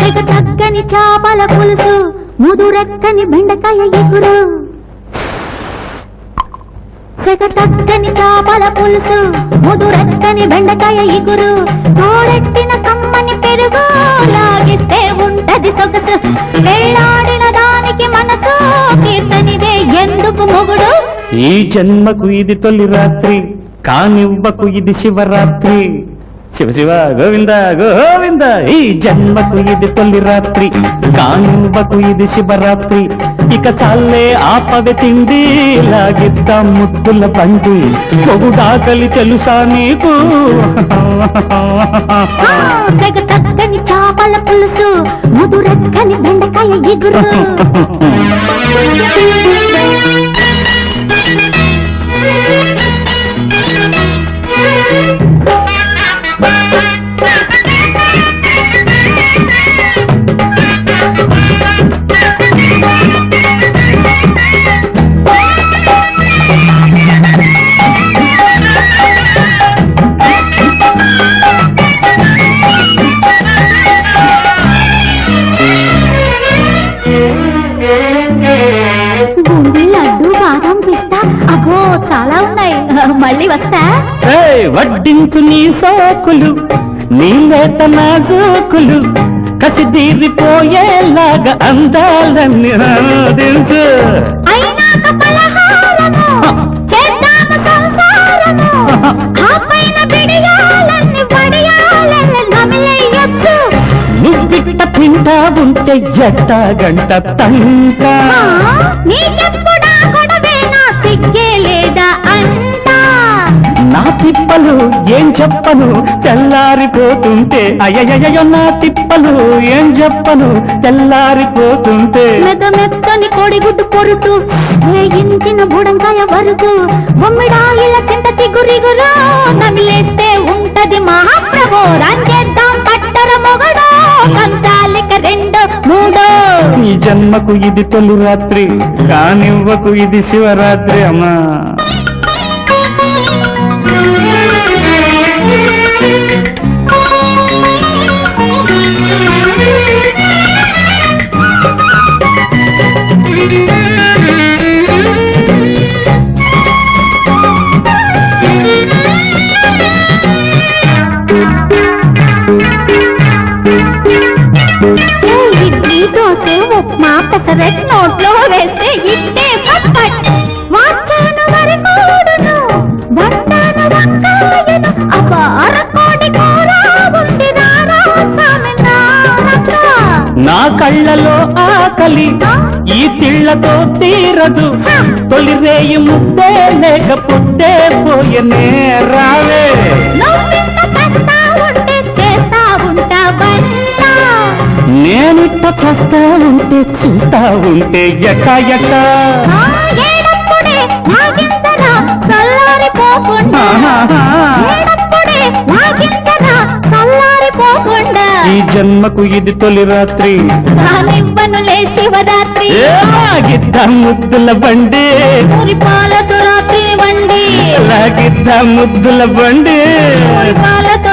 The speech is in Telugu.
సెగ తగ్గని చాపల పులుసు ముదురెక్కని బెండకాయ ఎగురు. సెగ తగ్గని చాపల పులుసు ముదురెక్కని బెండకాయ ఇగురు తోడెట్టిన కమ్మని పెరుగు లాగిస్తే ఉంటది సొగసు. వెళ్ళాడిన దానికి మనసు కీర్తనిదే ఎందుకు మొగుడు? ఈ జన్మకు ఇది తొలి రాత్రి కానివ్వకు ఇది శివరాత్రి. శివ శివ గోవింద గోవింద ఈ జన్మకు ఇది తొలి రాత్రి కానివ్వకు ఇది శివరాత్రి. ఇక చాలే ఆపద తిండి లాగిద్దాం ముద్దుల బండి పొగుడాకలి తెలుసా నీకు? చాపల పులుసు ముదురెక్కని బెండకాయ ఇగురు చాలా ఉన్నాయి. మళ్ళీ వస్తా? వడ్డించు నీ సోకులు నీ లేత నాజూకులు. కసిదీరిపోయేలాగా అందాలన్నీ ఆదించు నువ్విట్ట తింటా ఉంటే ఎట్ట గంట తంట. సిగ్గే లేదా తిప్పలు ఏం చెప్పను? తెల్లారిపోతుంటే అయ్యయ్యో నా తిప్పలు ఏం చెప్పను? తెల్లారిపోతుంటే. మెద మెత్తని కోడిగుడ్డు పొరుటు వేయించిన బుడంకాయ వరకు బొమ్మిడాయిల కింద తిగురిగురు నమిలేస్తే ఉంటది మహాప్రభు. రంగేద్దాం పట్టర మొగడో కంచాలిక రెండు మూడో. ఈ జన్మకు ఇది తొలి రాత్రి కానివ్వకు ఇది శివరాత్రి అమ్మా. నోట్లో వేస్తే ఇట్టే పట్ మార్చాను కూడును వంకాయను అపార కోడి కూర ఉంది రారా సామి నారక్క. నా కళ్ళలో ఆకలి ఈ తిళ్ళతో తీరదు. తొలి రేయి ముద్దే లేకపోతే పోయనే రావే చస్తా ఉంటే చూస్తా ఉంటే ఎక్క ఎక్క. ఈ జన్మకు ఇది తొలి రాత్రి. కానివ్వనులే శివరాత్రి లాగిద్దాం ముద్దుల బండి. పాలతో రాత్రి వండి. లాగిద్దాం ముద్దుల బండి. పాలతో